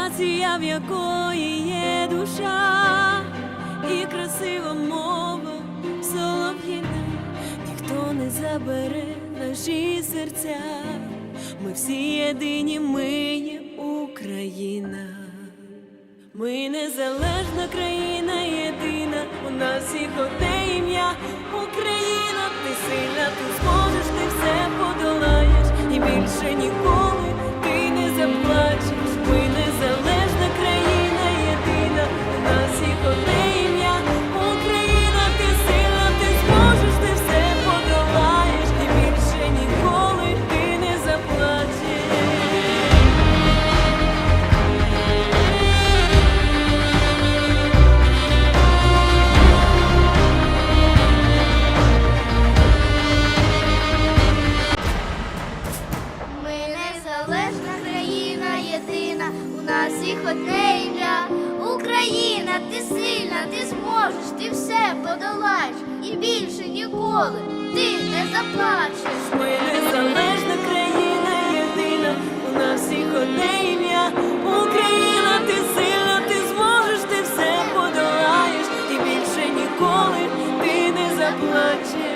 нація, в якої є душа і красива мова солов'їна, ніхто не забере наші серця. Ми всі єдині, ми є Україна. Ми незалежна країна єдина, у нас всіх одне ім'я Україна, ти сильна, ти зможеш, ти все подолаєш, і більше ніколи та всіх одне ім'я. Україна, ти сильна, ти зможеш, ти все подолаєш і більше ніколи ти не заплачеш. Ми незалежна країна, єдина, у нас всіх одне ім'я. Україна, ти сильна, ти зможеш, ти все подолаєш, і більше ніколи ти не заплачеш.